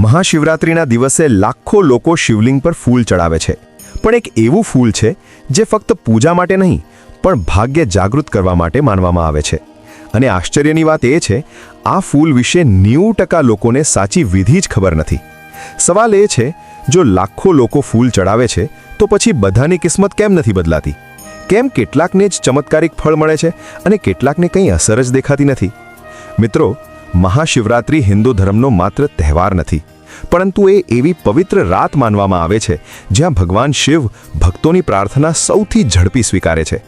મહાશિવરાત્રિના દિવસે લાખો લોકો શિવલિંગ પર ફૂલ ચડાવે છે. પણ એક એવું ફૂલ છે જે ફક્ત પૂજા માટે નહીં, પણ ભાગ્ય જાગૃત કરવા માટે માનવામાં આવે છે. અને આશ્ચર્યની વાત એ છે, આ ફૂલ વિશે નેવું ટકા લોકોને સાચી વિધિ જ ખબર નથી. સવાલ એ છે, જો લાખો લોકો ફૂલ ચડાવે છે, તો પછી બધાની કિસ્મત કેમ નથી બદલાતી? કેમ કેટલાકને જ ચમત્કારિક ફળ મળે છે અને કેટલાકને કંઈ અસર જ દેખાતી નથી? મિત્રો મહાશિવરાત્રિ હિન્દુ ધર્મનો માત્ર તહેવાર નથી. પરંતુ એ એવી પવિત્ર રાત માનવામાં આવે છે, જ્યાં ભગવાન શિવ ભક્તોની પ્રાર્થના સૌથી ઝડપી સ્વીકારે છે.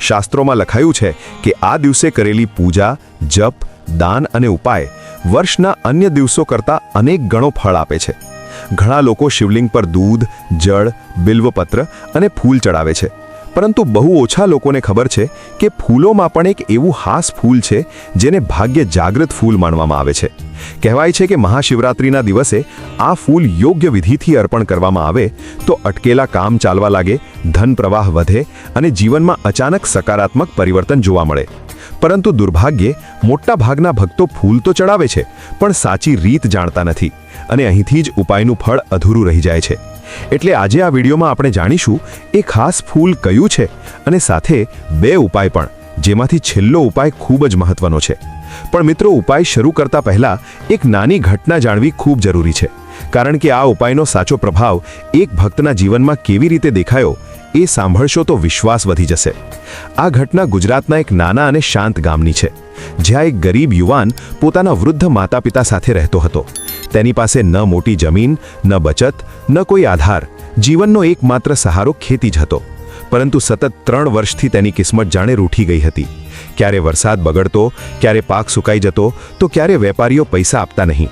શાસ્ત્રોમાં લખાયું છે કે આ દિવસે કરેલી પૂજા, જપ, દાન અને ઉપાય વર્ષના અન્ય દિવસો કરતાં અનેક ગણો ફળ આપે છે. ઘણા લોકો શિવલિંગ પર દૂધ, જળ, બિલ્વપત્ર અને ફૂલ ચડાવે છે. પરંતુ બહુ ઓછા લોકોને ખબર છે કે ફૂલોમાં પણ એક એવું હાસ ફૂલ છે જેને ભાગ્ય જાગૃત ફૂલ માનવામાં આવે છે. કહેવાય છે કે મહાશિવરાત્રિના દિવસે આ ફૂલ યોગ્ય વિધિથી અર્પણ કરવામાં આવે તો અટકેલા કામ ચાલવા લાગે, ધન પ્રવાહ વધે અને જીવનમાં અચાનક સકારાત્મક પરિવર્તન જોવા મળે. પરંતુ દુર્ભાગ્યે મોટા ભાગના ભક્તો ફૂલ તો ચડાવે છે, પણ સાચી રીત જાણતા નથી અને અહીંથી જ ઉપાયનું ફળ અધૂરું રહી જાય છે. એટલે આજે આ વિડીયોમાં આપણે જાણીશું એ ખાસ ફૂલ કયું છે અને સાથે બે ઉપાય પણ, જેમાંથી છેલ્લો ઉપાય ખૂબ જ મહત્વનો છે. પણ મિત્રો, ઉપાય શરૂ કરતા પહેલા એક નાની ઘટના જાણવી ખૂબ જરૂરી છે. કારણ કે આ ઉપાયનો સાચો પ્રભાવ એક ભક્તના જીવનમાં કેવી રીતે દેખાયો એ સાંભળશો તો વિશ્વાસ વધી જશે. આ ઘટના ગુજરાતના એક નાના અને શાંત ગામની છે, જ્યાં એક ગરીબ યુવાન પોતાના વૃદ્ધ માતા પિતા સાથે રહેતો હતો. તેની પાસે ન મોટી જમીન, ન બચત, ન કોઈ આધાર. જીવનનો એકમાત્ર સહારો ખેતી જ હતો. પરંતુ સતત ત્રણ વર્ષથી તેની કિસ્મત જાણે રૂઠી ગઈ હતી. ક્યારે વરસાદ બગડતો, ક્યારે પાક સુકાઈ જતો, તો ક્યારે વેપારીઓ પૈસા આપતા નહીં.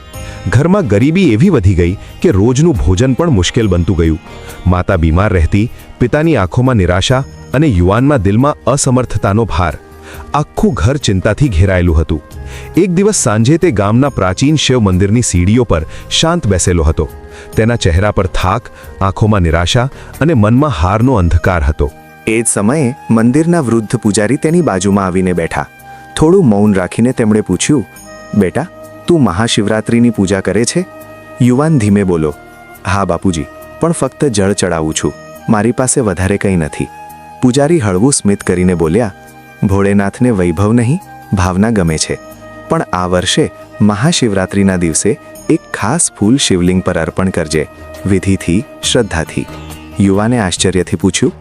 ઘરમાં ગરીબી એવી વધી ગઈ કે રોજનું ભોજન પણ મુશ્કેલ બનતું ગયું. માતા બીમાર રહેતી, પિતાની આંખોમાં નિરાશા અને યુવાનમાં દિલમાં અસમર્થતાનો ભાર. આખું ઘર ચિંતાથી ઘેરાયેલું હતું. એક દિવસ સાંજે તે ગામના પ્રાચીન શિવ મંદિરની સીડીઓ પર શાંત બેસેલો હતો. તેના ચહેરા પર થાક, આંખોમાં નિરાશા અને મનમાં હારનો અંધકાર હતો. એ જ સમયે મંદિરના વૃદ્ધ પૂજારી તેની બાજુમાં આવીને બેઠા. થોડું મૌન રાખીને તેમણે પૂછ્યું, બેટા, તું મહાશિવરાત્રિની પૂજા કરે છે? યુવાન ધીમે બોલો, હા, બાપુજી, પણ ફક્ત જળ ચડાવું છું. મારી પાસે વધારે કંઈ નથી. પૂજારી હળવું સ્મિત કરીને બોલ્યા ભોળેનાથને વૈભવ નહીં, ભાવના ગમે છે. પણ આ વર્ષે મહાશિવરાત્રિના દિવસે એક ખાસ ફૂલ શિવલિંગ પર અર્પણ કરજે, વિધિથી, શ્રદ્ધાથી. યુવાને આશ્ચર્યથી પૂછ્યું,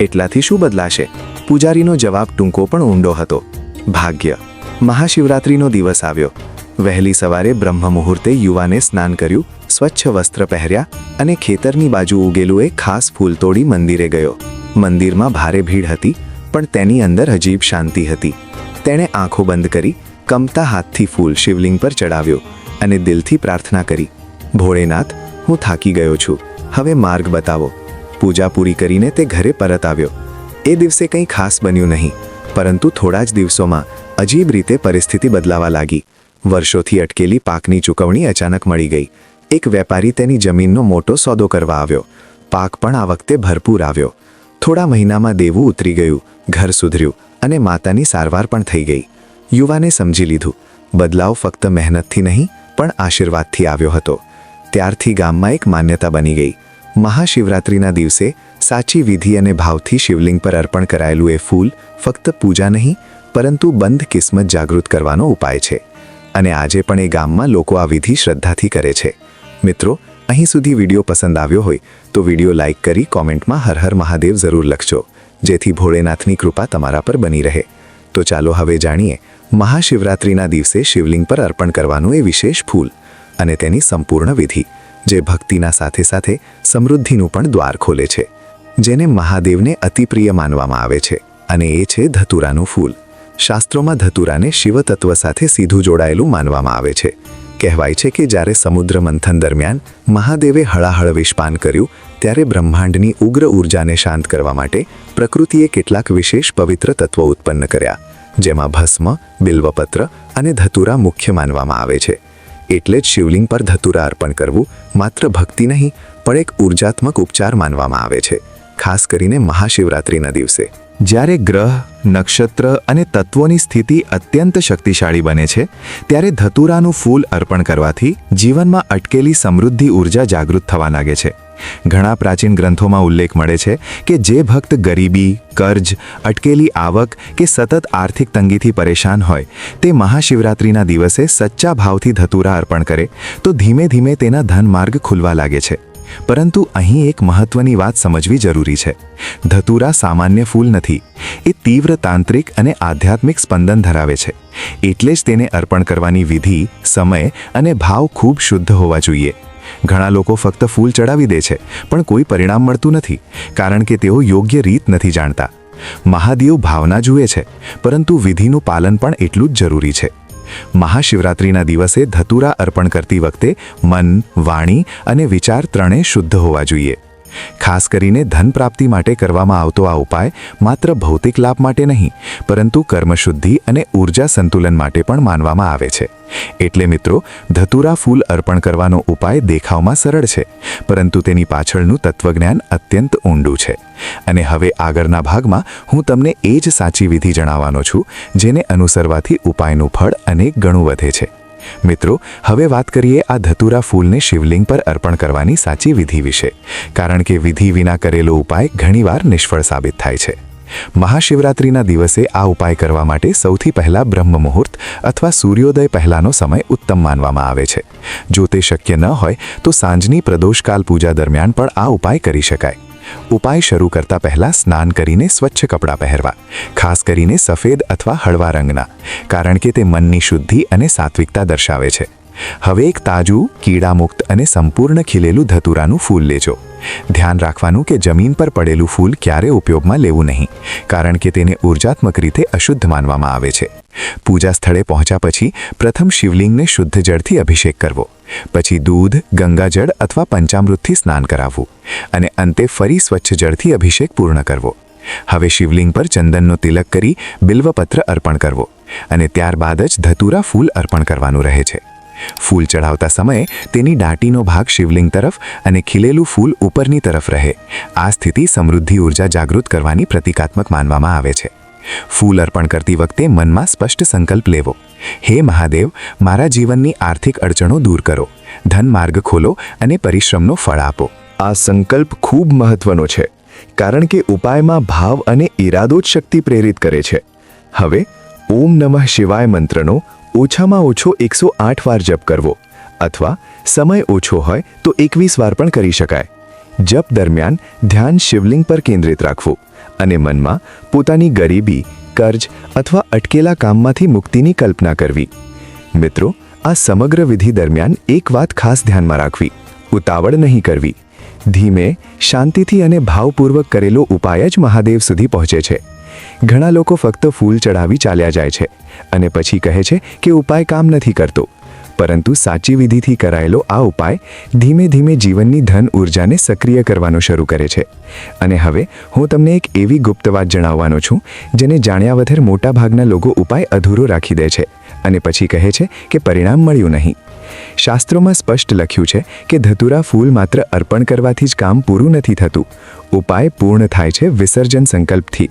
એટલાથી શું બદલાશે? પૂજારીનો જવાબ ટૂંકો પણ ઊંડો હતો. ભાગ્ય. મહાશિવરાત્રિનો દિવસ આવ્યો. વહેલી સવારે બ્રહ્મ મુહૂર્તે યુવાને સ્નાન કર્યું, સ્વચ્છ વસ્ત્ર પહેર્યા અને ખેતરની બાજુ ઉગેલું એક ખાસ ફૂલ તોડી મંદિરે ગયો. મંદિરમાં ભારે ભીડ હતી પણ તેની અંદર અજીબ શાંતિ હતી. તેણે આંખો બંધ કરી, કમતા હાથથી ફૂલ શિવલિંગ પર ચડાવ્યો અને દિલથી પ્રાર્થના કરી, ભોળેનાથ, હું થાકી ગયો છું. હવે માર્ગ બતાવો. પૂજા પૂરી કરીને તે ઘરે પરત આવ્યો. એ દિવસે કંઈ ખાસ બન્યું નહીં, પરંતુ થોડા જ દિવસોમાં અજીબ રીતે પરિસ્થિતિ બદલાવા લાગી. વર્ષોથી અટકેલી પાકની ચૂકવણી અચાનક મળી ગઈ. એક વેપારી તેની જમીનનો મોટો સોદો કરવા આવ્યો. પાક પણ આ વખતે ભરપૂર આવ્યો. થોડા મહિનામાં દેવું ઉતરી ગયું, ઘર સુધર્યું અને માતાની સારવાર પણ થઈ ગઈ. યુવાને સમજી લીધું, બદલાવ ફક્ત મહેનતથી નહીં, પણ આશીર્વાદથી આવ્યો હતો. ત્યારથી ગામમાં એક માન્યતા બની ગઈ. મહાશિવરાત્રિના દિવસે સાચી વિધિ અને ભાવથી શિવલિંગ પર અર્પણ કરાયેલું એ ફૂલ ફક્ત પૂજા નહીં, પરંતુ બંધ કિસ્મત જાગૃત કરવાનો ઉપાય છે. અને આજે પણ એ ગામમાં લોકો આ વિધિ શ્રદ્ધાથી કરે છે. મિત્રો અહીં સુધી વીડિયો પસંદ આવ્યો હોય તો વીડિયો લાઇક કરી કોમેન્ટમાં હર હર મહાદેવ જરૂર લખજો. જેથી ભોળેનાથની કૃપા તમારા પર બની રહે. તો ચાલો હવે જાણીએ મહાશિવરાત્રિના દિવસે શિવલિંગ પર અર્પણ કરવાનું એ વિશેષ ફૂલ અને તેની સંપૂર્ણ વિધિ, જે ભક્તિના સાથે સાથે સમૃદ્ધિનું પણ દ્વાર ખોલે છે, જેને મહાદેવને અતિપ્રિય માનવામાં આવે છે અને એ છે ધતુરાનું ફૂલ. શાસ્ત્રોમાં ધતુરાને શિવતત્વ સાથે સીધું જોડાયેલું માનવામાં આવે છે. કહેવાય છે કે જ્યારે સમુદ્ર મંથન દરમિયાન મહાદેવે હળાહળ વિષપાન કર્યું, ત્યારે બ્રહ્માંડની ઉગ્ર ઉર્જાને શાંત કરવા માટે પ્રકૃતિએ કેટલાક વિશેષ પવિત્ર તત્વો ઉત્પન્ન કર્યા, જેમાં ભસ્મ, બિલ્વપત્ર અને ધતુરા મુખ્ય માનવામાં આવે છે. એટલે જ શિવલિંગ પર ધતુરા અર્પણ કરવું માત્ર ભક્તિ નહીં, પણ એક ઉર્જાત્મક ઉપચાર માનવામાં આવે છે, ખાસ કરીને મહાશિવરાત્રિના દિવસે. જ્યારે ગ્રહ, નક્ષત્ર અને તત્વોની સ્થિતિ અત્યંત શક્તિશાળી બને છે, ત્યારે ધતુરાનું ફૂલ અર્પણ કરવાથી જીવનમાં અટકેલી સમૃદ્ધિ ઊર્જા જાગૃત થવા લાગે છે. ઘણા પ્રાચીન ગ્રંથોમાં ઉલ્લેખ મળે છે કે જે ભક્ત ગરીબી, કર્જ, અટકેલી આવક કે સતત આર્થિક તંગીથી પરેશાન હોય, તે મહાશિવરાત્રિના દિવસે સચ્ચા ભાવથી ધતુરા અર્પણ કરે, તો ધીમે ધીમે તેના ધનમાર્ગ ખુલવા લાગે છે. પરંતુ અહીં એક મહત્વની વાત સમજવી જરૂરી છે. ધતુરા સામાન્ય ફૂલ નથી. એ તીવ્ર તાંત્રિક અને આધ્યાત્મિક સ્પંદન ધરાવે છે. એટલે જ તેને અર્પણ કરવાની વિધિ, સમય અને ભાવ ખૂબ શુદ્ધ હોવા જોઈએ. ઘણા લોકો ફક્ત ફૂલ ચડાવી દે છે, પણ કોઈ પરિણામ મળતું નથી, કારણ કે તેઓ યોગ્ય રીત નથી જાણતા. મહાદેવ ભાવના જુએ છે, પરંતુ વિધિનું પાલન પણ એટલું જ જરૂરી છે. મહાશિવરાત્રિના દિવસે ધતુરા અર્પણ કરતી વખતે મન વાણી અને વિચાર ત્રણે શુદ્ધ હોવા જોઈએ. ખાસ કરીને ધન પ્રાપ્તિ માટે કરવામાં આવતો આ ઉપાય માત્ર ભૌતિક લાભ માટે નહીં, પરંતુ કર્મશુદ્ધિ અને ઊર્જા સંતુલન માટે પણ માનવામાં આવે છે. એટલે મિત્રો, ધતુરા ફૂલ અર્પણ કરવાનો ઉપાય દેખાવમાં સરળ છે, પરંતુ તેની પાછળનું તત્વજ્ઞાન અત્યંત ઊંડું છે. અને હવે આગળના ભાગમાં હું તમને એ જ સાચી વિધિ જણાવવાનો છું, જેને અનુસરવાથી ઉપાયનું ફળ અનેક ગણું વધે છે. મિત્રો, હવે વાત કરીએ આ ધતુરા ફૂલને શિવલિંગ પર અર્પણ કરવાની સાચી વિધિ વિશે, કારણ કે વિધિ વિના કરેલો ઉપાય ઘણીવાર નિષ્ફળ સાબિત થાય છે. મહાશિવરાત્રિના દિવસે આ ઉપાય કરવા માટે સૌથી પહેલા બ્રહ્મ મુહૂર્ત અથવા સૂર્યોદય પહેલાનો સમય ઉત્તમ માનવામાં આવે છે. જો તે શક્ય ન હોય, તો સાંજની પ્રદોષકાલ પૂજા દરમિયાન પણ આ ઉપાય કરી શકાય. ઉપાય શરૂ કરતા પહેલા સ્નાન કરીને સ્વચ્છ કપડાં પહેરવા, ખાસ કરીને સફેદ અથવા હળવા રંગના, કારણ કે તે મનની શુદ્ધિ અને સાત્વિકતા દર્શાવે છે. હવે એક તાજું, કીડામુક્ત અને સંપૂર્ણ ખીલેલું ધતુરાનું ફૂલ લેજો. ધ્યાન રાખવાનું કે જમીન પર પડેલું ફૂલ ક્યારે ઉપયોગમાં લેવું નહીં, કારણ કે તેને ઉર્જાત્મક રીતે અશુદ્ધ માનવામાં આવે છે. પૂજા સ્થળે પહોંચ્યા પછી પ્રથમ શિવલિંગને શુદ્ધ જળથી અભિષેક કરવો. પછી દૂધ, ગંગાજળ અથવા પંચામૃતથી સ્નાન કરાવવું અને અંતે ફરી સ્વચ્છ જળથી અભિષેક પૂર્ણ કરવો. હવે શિવલિંગ પર ચંદનનો તિલક કરી બિલ્વપત્ર અર્પણ કરવો અને ત્યારબાદ જ ધતુરા ફૂલ અર્પણ કરવાનું રહે છે. ફૂલ ચઢાવતા સમયે તેની દાટીનો ભાગ શિવલિંગ તરફ અને ખીલેલું ફૂલ ઉપરની તરફ રહે. આ સ્થિતિ સમૃદ્ધિ ઊર્જા જાગૃત કરવાની પ્રતિકાત્મક માનવામાં આવે છે. ફૂલ અર્પણ કરતી વખતે મનમાં સ્પષ્ટ સંકલ્પ લેવો. હે મહાદેવ, મારા જીવનની આર્થિક અડચણો દૂર કરો. ધન માર્ગ ખોલો અને પરિશ્રમનો ફળ આપો. આ સંકલ્પ ખૂબ મહત્વનો છે, કારણ કે ઉપાયમાં ભાવ અને ઈરાદો જ શક્તિ પ્રેરિત કરે છે. હવે, ઓમ નમઃ શિવાય મંત્રનો ઓછામાં ઓછો એકસો આઠ વાર જપ કરવો અથવા સમય ઓછો હોય તો એકવીસ વાર પણ કરી શકાય. જપ દરમિયાન ધ્યાન શિવલિંગ પર કેન્દ્રિત રાખવું અને મનમાં પોતાની ગરીબી, કર્જ અથવા અટકેલા કામમાંથી મુક્તિની કલ્પના કરવી. મિત્રો, આ સમગ્ર વિધિ દરમિયાન એક વાત ખાસ ધ્યાનમાં રાખવી. ઉતાવળ નહીં કરવી. ધીમે, શાંતિથી અને ભાવપૂર્વક કરેલો ઉપાય જ મહાદેવ સુધી પહોંચે છે. ઘણા લોકો ફક્ત ફૂલ ચડાવી ચાલ્યા જાય છે અને પછી કહે છે કે ઉપાય કામ નથી કરતો. પરંતુ સાચી વિધિથી કરાયેલો આ ઉપાય ધીમે ધીમે જીવનની ધન ઉર્જાને સક્રિય કરવાનો શરૂ કરે છે. અને હવે હું તમને એક એવી ગુપ્ત વાત જણાવવાનો છું, જેને જાણ્યા વગર મોટાભાગના લોકો ઉપાય અધૂરો રાખી દે છે અને પછી કહે છે કે પરિણામ મળ્યું નહીં. શાસ્ત્રોમાં સ્પષ્ટ લખ્યું છે કે ધતુરા ફૂલ માત્ર અર્પણ કરવાથી જ કામ પૂરું નથી થતું. ઉપાય પૂર્ણ થાય છે વિસર્જન સંકલ્પથી.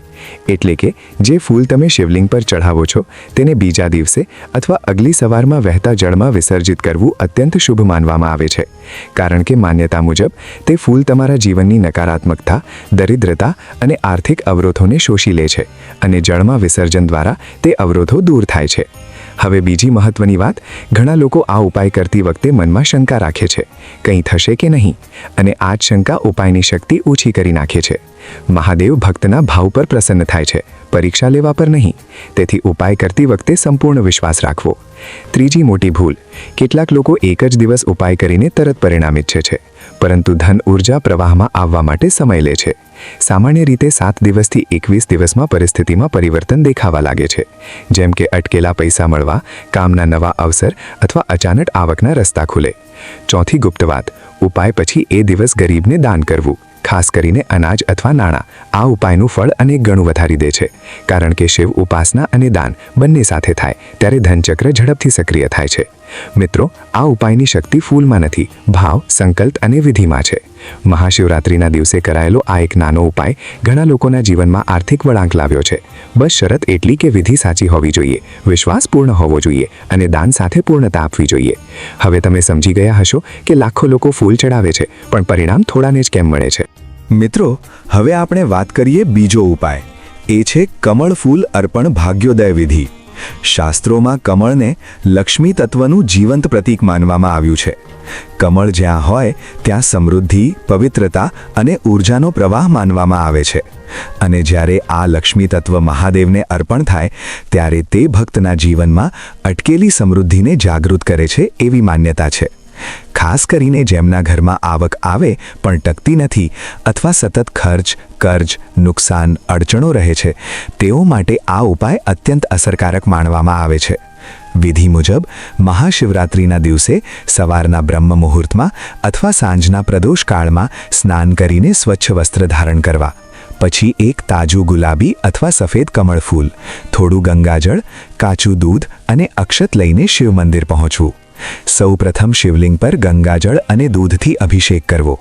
એટલે કે, જે ફૂલ તમે શિવલિંગ પર ચઢાવો છો, તેને બીજા દિવસે અથવા અગલી સવારમાં વહેતા જળમાં વિસર્જિત કરવું અત્યંત શુભ માનવામાં આવે છે. કારણ કે માન્યતા મુજબ, તે ફૂલ તમારા જીવનની નકારાત્મકતા, દરિદ્રતા અને આર્થિક અવરોધોને શોષી લે છે અને જળમાં વિસર્જન દ્વારા તે અવરોધો દૂર થાય છે. હવે બીજી મહત્વની વાત, ઘણા લોકો આ ઉપાય કરતી વખતે મનમાં શંકા રાખે છે. કંઈ થશે કે નહીં? અને આ જ શંકા ઉપાયની શક્તિ ઓછી કરી નાખે છે. મહાદેવ ભક્તના ભાવ પર પ્રસન્ન થાય છે. પરીક્ષા લેવા પર નહીં. તેથી ઉપાય કરતી વખતે સંપૂર્ણ વિશ્વાસ રાખવો. ત્રીજી મોટી ભૂલ, કેટલાક લોકો એક જ દિવસ ઉપાય કરીને તરત પરિણામ ઈચ્છે છે. પરંતુ ધન ઊર્જા પ્રવાહમાં આવવા માટે સમય લે છે. સામાન્ય રીતે સાત દિવસથી એકવીસ દિવસમાં પરિસ્થિતિમાં પરિવર્તન દેખાવા લાગે છે. જેમ કે અટકેલા પૈસા મળવા, કામના નવા અવસર અથવા અચાનક આવકના રસ્તા ખુલે. ચોથી ગુપ્ત વાત ઉપાય પછી એ દિવસ ગરીબને દાન કરવું, ખાસ કરીને અનાજ અથવા નાણાં. આ ઉપાયનું ફળ અનેક ગણું વધારી દે છે. કારણ કે શિવ ઉપાસના અને દાન બંને સાથે થાય, ત્યારે ધનચક્ર ઝડપથી સક્રિય થાય છે. મિત્રો, આ ઉપાયની શક્તિ ફૂલમાં નથી. ભાવ, સંકલ્પ અને વિધિમાં છે. મહાશિવરાત્રિના દિવસે કરાયેલો આ એક નાનો ઉપાય ઘણા લોકોના જીવનમાં આર્થિક વળાંક લાવ્યો છે. બસ શરત એટલી કે વિધિ સાચી હોવી જોઈએ, વિશ્વાસ પૂર્ણ હોવો જોઈએ અને દાન સાથે પૂર્ણતા આપવી જોઈએ. હવે તમે સમજી ગયા હશો કે લાખો લોકો ફૂલ ચડાવે છે, પણ પરિણામ થોડાને જ કેમ મળે છે? મિત્રો, હવે આપણે વાત કરીએ બીજો ઉપાય. એ છે કમળ ફૂલ અર્પણ ભાગ્યોદય વિધિ. શાસ્ત્રોમાં કમળને લક્ષ્મી તત્વનું જીવંત પ્રતીક માનવામાં આવ્યું છે. કમળ જ્યાં હોય, ત્યાં સમૃદ્ધિ, પવિત્રતા અને ઊર્જાનો પ્રવાહ માનવામાં આવે છે. અને જ્યારે આ લક્ષ્મી તત્વ મહાદેવને અર્પણ થાય, ત્યારે તે ભક્તના જીવનમાં અટકેલી સમૃદ્ધિને જાગૃત કરે છે એવી માન્યતા છે. ખાસ કરીને જેમના ઘરમાં આવક આવે પણ ટકતી નથી અથવા સતત ખર્ચ, કર્જ, નુકસાન, અડચણો રહે છે, તેઓ માટે આ ઉપાય અત્યંત અસરકારક માનવામાં આવે છે. વિધિ મુજબ, મહાશિવરાત્રિના દિવસે સવારના બ્રહ્મ મુહૂર્તમાં અથવા સાંજના પ્રદોષ કાળમાં સ્નાન કરીને સ્વચ્છ વસ્ત્ર ધારણ કરવા. પછી એક તાજું ગુલાબી અથવા સફેદ કમળ ફૂલ થોડું ગંગાજળ, કાચું દૂધ અને અક્ષત લઈને શિવ મંદિર પહોંચવું. સૌપ્રથમ શિવલિંગ પર ગંગાજળ અને દૂધથી અભિષેક કરવો.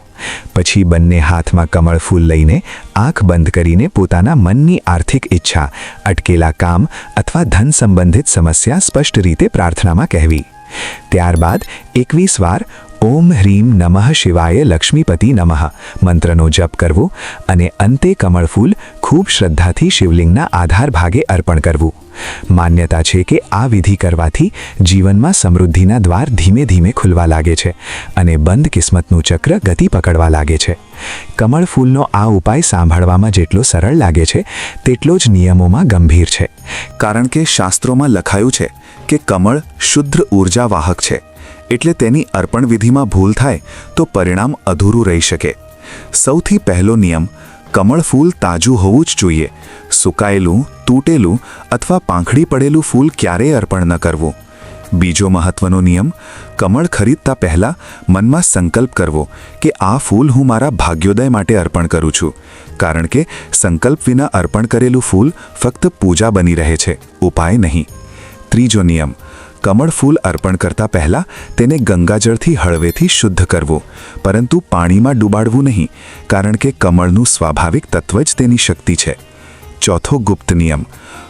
પછી બંને હાથમાં કમળ ફૂલ લઈને આંખ બંધ કરીને પોતાના મનની આર્થિક ઈચ્છા, અટકેલા કામ અથવા ધન સંબંધિત સમસ્યા સ્પષ્ટ રીતે પ્રાર્થનામાં કહેવી. ત્યારબાદ એકવીસ વાર ઓમ હ્રીમ નમઃ શિવાય લક્ષ્મીપતિ નમઃ. મંત્રનો જપ કરવો અને અંતે કમળ ફૂલ ખૂબ શ્રદ્ધાથી શિવલિંગના આધાર ભાગે અર્પણ કરવું. માન્યતા છે કે આ વિધિ કરવાથી જીવનમાં સમૃદ્ધિના દ્વાર ધીમે ધીમે ખુલવા લાગે છે અને બંધ કિસ્મતનું ચક્ર ગતિ પકડવા લાગે છે. કમળ ફૂલનો આ ઉપાય સાંભળવામાં જેટલો સરળ લાગે છે, તેટલો જ નિયમોમાં ગંભીર છે. કારણ કે શાસ્ત્રોમાં લખાયું છે કે કમળ શુદ્ધ ઊર્જા વાહક છે. એટલે તેની અર્પણ વિધિમાં ભૂલ થાય તો પરિણામ અધૂરું રહી શકે. સૌથી પહેલો નિયમ, કમળ ફૂલ તાજું હોવું જ જોઈએ. સુકાયેલું, તૂટેલું અથવા પાંખડી પડેલું ફૂલ ક્યારેય અર્પણ ન કરવું. બીજો મહત્વનો નિયમ, કમળ ખરીદતા પહેલાં મનમાં સંકલ્પ કરવો કે આ ફૂલ હું મારા ભાગ્યોદય માટે અર્પણ કરું છું. કારણ કે સંકલ્પ વિના અર્પણ કરેલું ફૂલ ફક્ત પૂજા બની રહે છે, ઉપાય નહીં. ત્રીજો નિયમ કમળ ફૂલ અર્પણ કરતા પહેલાં તેને ગંગાજળથી હળવેથી શુદ્ધ કરવું. પરંતુ પાણીમાં ડૂબાડવું નહીં, કારણ કે કમળનું સ્વાભાવિક તત્વ જ તેની શક્તિ છે. ચોથો ગુપ્ત નિયમ,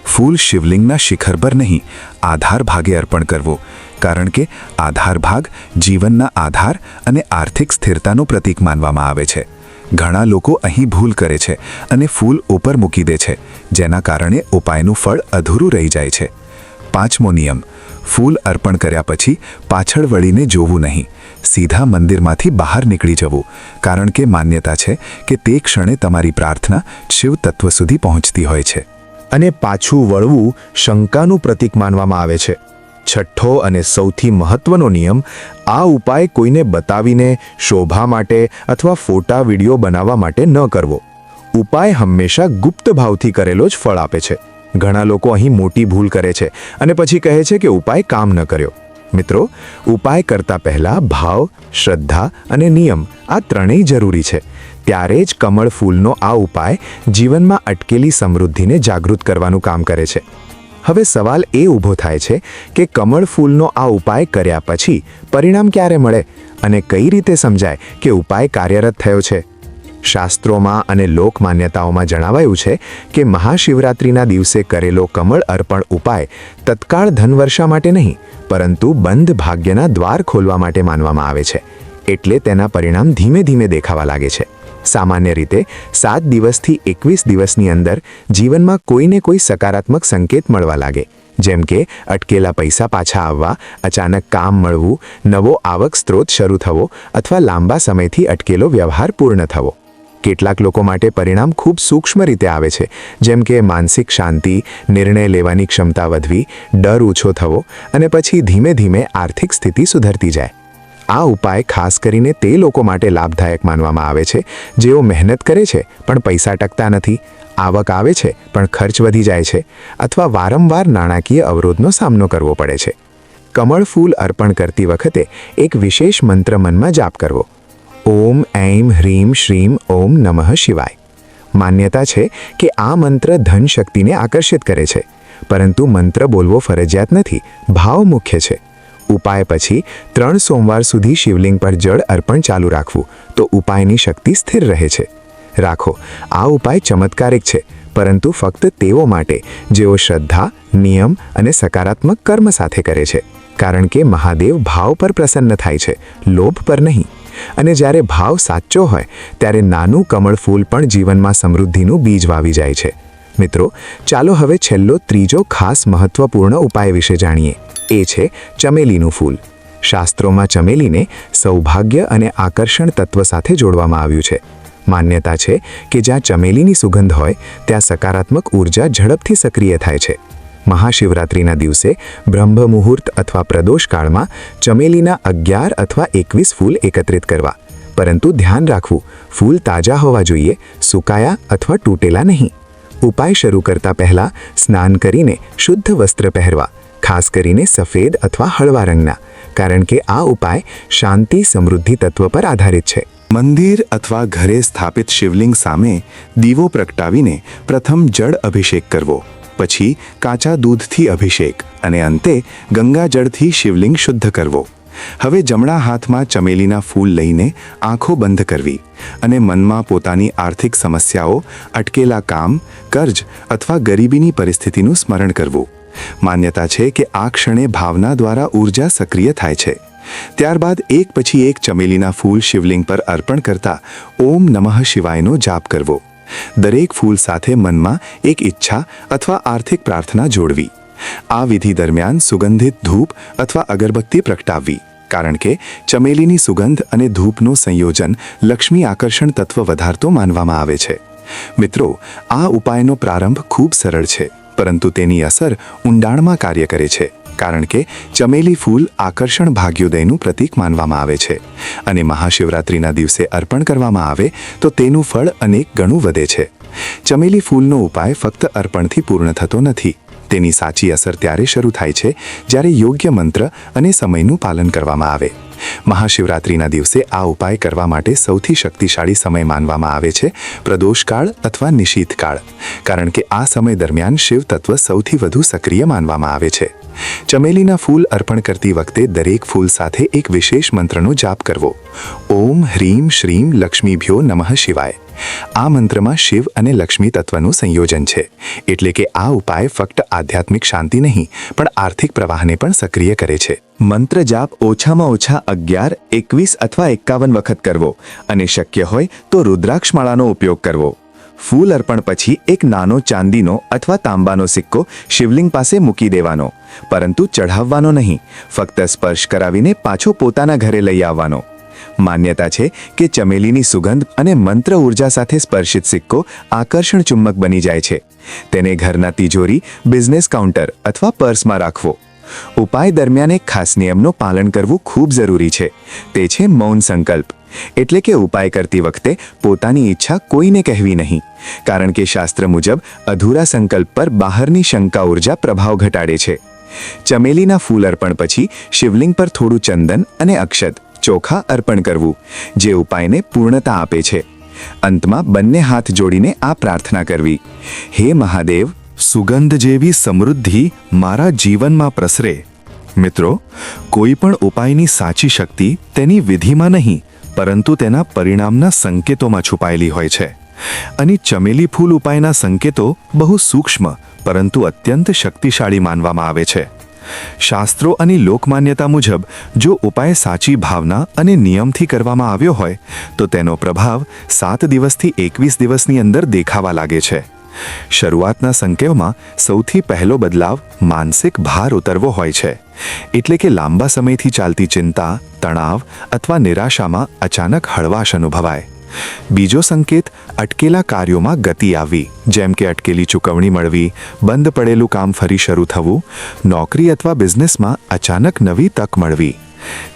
ફૂલ શિવલિંગના શિખર પર નહીં, આધાર ભાગે અર્પણ કરવું, કારણ કે આધાર ભાગ જીવનના આધાર અને આર્થિક સ્થિરતાનું પ્રતીક માનવામાં આવે છે. ઘણા લોકો અહીં ભૂલ કરે છે અને ફૂલ ઉપર મૂકી દે છે, જેના કારણે ઉપાયનું ફળ અધૂરું રહી જાય છે. પાંચમો નિયમ. ફૂલ અર્પણ કર્યા પછી પાછળ વળીને જોવું નહીં. સીધા મંદિરમાંથી બહાર નીકળી જવું. કારણ કે માન્યતા છે કે તે ક્ષણે તમારી પ્રાર્થના શિવ તત્વ સુધી પહોંચતી હોય છે. અને પાછું વળવું શંકાનું પ્રતીક માનવામાં આવે છે. છઠ્ઠો અને સૌથી મહત્વનો નિયમ, આ ઉપાય કોઈને બતાવીને શોભા માટે અથવા ફોટા, વીડિયો બનાવવા માટે ન કરવો. ઉપાય હંમેશા ગુપ્ત ભાવથી કરેલો જ ફળ આપે છે. ઘણા લોકો અહીં મોટી ભૂલ કરે છે અને પછી કહે છે કે ઉપાય કામ ન કર્યો. મિત્રો, ઉપાય કરતા પહેલા ભાવ, શ્રદ્ધા અને નિયમ આ ત્રણેય જરૂરી છે. ત્યારે જ કમળ ફૂલનો આ ઉપાય જીવનમાં અટકેલી સમૃદ્ધિને જાગૃત કરવાનું કામ કરે છે. હવે સવાલ એ ઊભો થાય છે કે કમળ ફૂલનો આ ઉપાય કર્યા પછી પરિણામ ક્યારે મળે અને કઈ રીતે સમજાય કે ઉપાય કાર્યરત થયો છે? શાસ્ત્રોમાં અને લોકમાન્યતાઓમાં જણાવાયું છે કે મહાશિવરાત્રિના દિવસે કરેલો કમળ અર્પણ ઉપાય તત્કાળ ધનવર્ષા માટે નહીં, પરંતુ બંધ ભાગ્યના દ્વાર ખોલવા માટે માનવામાં આવે છે. એટલે તેના પરિણામ ધીમે ધીમે દેખાવા લાગે છે. સામાન્ય રીતે, સાત દિવસથી એકવીસ દિવસની અંદર જીવનમાં કોઈને કોઈ સકારાત્મક સંકેત મળવા લાગે, જેમ કે અટકેલા પૈસા પાછા આવવા, અચાનક કામ મળવું, નવો આવક સ્ત્રોત શરૂ થવો અથવા લાંબા સમયથી અટકેલો વ્યવહાર પૂર્ણ થવો. કેટલાક લોકો માટે પરિણામ ખૂબ સૂક્ષ્મ રીતે આવે છે. જેમ કે માનસિક શાંતિ, નિર્ણય લેવાની ક્ષમતા વધવી, ડર ઓછો થવો અને પછી ધીમે ધીમે આર્થિક સ્થિતિ સુધરતી જાય. આ ઉપાય ખાસ કરીને તે લોકો માટે લાભદાયક માનવામાં આવે છે. જેઓ મહેનત કરે છે, પણ પૈસા ટકતા નથી. આવક આવે છે, પણ ખર્ચ વધી જાય છે અથવા વારંવાર નાણાકીય અવરોધનો સામનો કરવો પડે છે. કમળ ફૂલ અર્પણ કરતી વખતે એક વિશેષ મંત્ર મનમાં જાપ કરવો. ઓમ ઐમ હ્રીમ શ્રીમ ઓમ નમઃ શિવાય. માન્યતા છે કે આ મંત્ર ધન શક્તિને આકર્ષિત કરે છે, પરંતુ મંત્ર બોલવો ફરજિયાત નથી, ભાવ મુખ્ય છે. ઉપાય પછી ત્રણ સોમવાર સુધી શિવલિંગ પર જળ અર્પણ ચાલુ રાખવું, તો ઉપાયની શક્તિ સ્થિર રહે છે. રાખો, આ ઉપાય ચમત્કારિક છે, પરંતુ ફક્ત તેઓ માટે, જેઓ શ્રદ્ધા, નિયમ અને સકારાત્મક કર્મ સાથે કરે છે. કારણ કે મહાદેવ ભાવ પર પ્રસન્ન થાય છે, લોભ પર નહીં. અને જ્યારે ભાવ સાચો હોય, ત્યારે નાનું કમળ ફૂલ પણ જીવનમાં સમૃદ્ધિનું બીજ વાવી જાય છે. મિત્રો, ચાલો હવે છેલ્લો ત્રીજો ખાસ મહત્વપૂર્ણ ઉપાય વિશે જાણીએ. એ છે ચમેલીનું ફૂલ. શાસ્ત્રોમાં ચમેલીને સૌભાગ્ય અને આકર્ષણ તત્વ સાથે જોડવામાં આવ્યું છે. માન્યતા છે કે જ્યાં ચમેલીની સુગંધ હોય, ત્યાં સકારાત્મક ઊર્જા ઝડપથી સક્રિય થાય છે. મહાશિવરાત્રિના દિવસે બ્રહ્મ મુહૂર્ત અથવા પ્રદોષ કાળમાં ચમેલીના અગિયાર અથવા એકવીસ ફૂલ એકત્રિત કરવા. પરંતુ ધ્યાન રાખવું, ફૂલ તાજા હોવા જોઈએ, સુકાયા અથવા તૂટેલા નહીં. ઉપાય શરૂ કરતા પહેલાં સ્નાન કરીને શુદ્ધ વસ્ત્ર પહેરવા, ખાસ કરીને સફેદ અથવા હળવા રંગના, કારણ કે આ ઉપાય શાંતિ, સમૃદ્ધિ તત્વ પર આધારિત છે. મંદિર અથવા ઘરે સ્થાપિત શિવલિંગ સામે દીવો પ્રગટાવીને પ્રથમ જળ અભિષેક કરવો. પછી કાચા દૂધથી અભિષેક અને અંતે ગંગાજળથી શિવલિંગ શુદ્ધ કરવો. હવે જમણા હાથમાં ચમેલીના ફૂલ લઈને આંખો બંધ કરવી અને મનમાં પોતાની આર્થિક સમસ્યાઓ, અટકેલા કામ, કર્જ અથવા ગરીબીની પરિસ્થિતિનું સ્મરણ કરવું. માન્યતા છે કે આ ક્ષણે ભાવના દ્વારા ઊર્જા સક્રિય થાય છે. ત્યારબાદ એક પછી એક ચમેલીના ફૂલ શિવલિંગ પર અર્પણ કરતા ઓમ નમઃ શિવાયનો જાપ કરવો. દરેક ફૂલ સાથે મનમાં એક ઈચ્છા અથવા આર્થિક પ્રાર્થના જોડવી. આ વિધિ દરમિયાન સુગંધિત ધૂપ અથવા અગરબત્તી પ્રગટાવવી, કારણ કે ચમેલીની સુગંધ અને ધૂપનું સંયોજન લક્ષ્મી આકર્ષણ તત્વ વધારતો માનવામાં આવે છે. મિત્રો, આ ઉપાયનો પ્રારંભ ખૂબ સરળ છે, પરંતુ તેની અસર ઊંડાણમાં કાર્ય કરે છે. કારણ કે ચમેલી ફૂલ આકર્ષણ ભાગ્યોદયનું પ્રતીક માનવામાં આવે છે. અને મહાશિવરાત્રિના દિવસે અર્પણ કરવામાં આવે તો તેનું ફળ અનેક ગણું વધે છે. ચમેલી ફૂલનો ઉપાય ફક્ત અર્પણથી પૂર્ણ થતો નથી. તેની સાચી અસર ત્યારે શરૂ થાય છે જ્યારે યોગ્ય મંત્ર અને સમયનું પાલન કરવામાં આવે. મહાશિવરાત્રિના દિવસે આ ઉપાય કરવા માટે સૌથી શક્તિશાળી સમય માનવામાં આવે છે પ્રદોષકાળ અથવા નિશીતકાળ, કારણ કે આ સમય દરમિયાન શિવ તત્વ સૌથી વધુ સક્રિય માનવામાં આવે છે. ચમેલીના ફૂલ અર્પણ કરતી વખતે દરેક ફૂલ સાથે એક વિશેષ મંત્રનો જાપ કરવો. ઓમ હ્રીમ શ્રીમ લક્ષ્મીભ્યો નમઃ શિવાય. આ મંત્રમાં શિવ અને લક્ષ્મી તત્વનું સંયોજન છે. એટલે કે આ ઉપાય ફક્ત આધ્યાત્મિક શાંતિ નહીં, પણ આર્થિક પ્રવાહને પણ સક્રિય કરે છે. મંત્ર જાપ ઓછામાં ઓછા અગિયાર, એકવીસ અથવા એકાવન વખત કરવો અને શક્ય હોય તો રુદ્રાક્ષમાળાનો ઉપયોગ કરવો. ફૂલ અર્પણ પછી એક નાનો ચાંદીનો અથવા તાંબાનો સિક્કો શિવલિંગ પાસે મૂકી દેવાનો. પરંતુ ચઢાવવાનો નહીં, ફક્ત સ્પર્શ કરાવીને પાછો પોતાના ઘરે લઈ આવવાનો. માન્યતા છે કે ચમેલીની સુગંધ અને મંત્ર ઊર્જા સાથે સ્પર્શિત સિક્કો આકર્ષણ ચુંબક બની જાય છે. તેને ઘરના તિજોરી, બિઝનેસ કાઉન્ટર અથવા પર્સમાં રાખવો. ઉપાય દરમિયાન એક ખાસ નિયમનું પાલન કરવું ખૂબ જરૂરી છે. તે છે મૌન સંકલ્પ. એટલે કે ઉપાય કરતી વખતે પોતાની ઈચ્છા કોઈને કહેવી નહીં. કારણ કે શાસ્ત્ર મુજબ, અધૂરા સંકલ્પ પર બહારની શંકા ઊર્જા પ્રભાવ ઘટાડે છે. ચમેલીના ફૂલ અર્પણ પછી શિવલિંગ પર થોડું ચંદન અને અક્ષત. ચોખા અર્પણ કરવું, જે ઉપાયને પૂર્ણતા આપે છે. અંતમાં બંને હાથ જોડીને આ પ્રાર્થના કરવી. હે મહાદેવ, સુગંધ જેવી સમૃદ્ધિ મારા જીવનમાં પ્રસરે. મિત્રો, કોઈ પણ ઉપાયની સાચી શક્તિ તેની વિધિમાં નહીં, પરંતુ તેના પરિણામના સંકેતોમાં છુપાયેલી હોય છે. અને ચમેલી ફૂલ ઉપાયના સંકેતો બહુ સૂક્ષ્મ, પરંતુ અત્યંત શક્તિશાળી માનવામાં આવે છે. શાસ્ત્રો અને લોકમાન્યતા મુજબ, જો ઉપાય સાચી ભાવના અને નિયમથી કરવામાં આવ્યો હોય, તો તેનો પ્રભાવ સાત દિવસથી એકવીસ દિવસની અંદર દેખાવા લાગે છે. શરૂઆતના સંકેવમાં સૌથી પહેલો બદલાવ માનસિક ભાર ઉતરવો હોય છે. એટલે કે લાંબા સમયથી ચાલતી ચિંતા, તણાવ અથવા નિરાશામાં અચાનક હળવાશ અનુભવાય. બીજો સંકેત, અટકેલા કાર્યોમાં ગતિ આવવી જેમ કે અટકેલી ચૂકવણી મળવી, બંધ પડેલું કામ ફરી શરૂ થવું, નોકરી અથવા બિઝનેસમાં અચાનક નવી તક મળવી.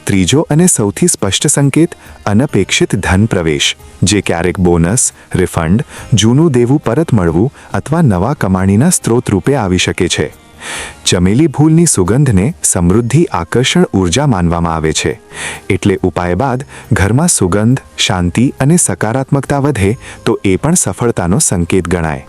ત્રીજો અને સૌથી સ્પષ્ટ સંકેત, અનપેક્ષિત ધન પ્રવેશ, જે ક્યારેક બોનસ, રિફંડ, જૂનું દેવું પરત મળવું અથવા નવા કમાણીના સ્ત્રોત રૂપે આવી શકે છે. ચમેલી ફૂલની સુગંધને સમૃદ્ધિ, આકર્ષણ, ઊર્જા માનવામાં આવે છે. એટલે ઉપાય બાદ ઘરમાં સુગંધ, શાંતિ અને સકારાત્મકતા વધે તો એ પણ સફળતાનો સંકેત ગણાય.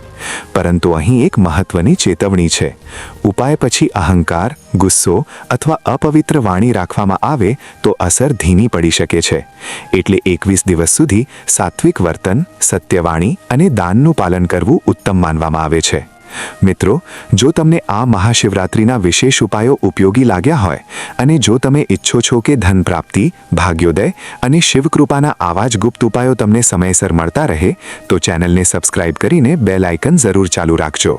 પરંતુ અહીં એક મહત્વની ચેતવણી છે. ઉપાય પછી અહંકાર, ગુસ્સો અથવા અપવિત્ર વાણી રાખવામાં આવે તો અસર ધીમી પડી શકે છે. એટલે એકવીસ દિવસ સુધી સાત્વિક વર્તન, સત્યવાણી અને દાનનું પાલન કરવું ઉત્તમ માનવામાં આવે છે. મિત્રો, જો તમને આ મહાશિવરાત્રિના વિશેષ ઉપાયો ઉપયોગી લાગ્યા હોય અને જો તમે ઈચ્છો છો કે ધન પ્રાપ્તિ, ભાગ્યોદય અને શિવકૃપાના આવા જ ગુપ્ત ઉપાયો તમને સમયસર મળતા રહે, તો ચેનલને સબસ્ક્રાઇબ કરીને બેલ આઇકન જરૂર ચાલુ રાખજો.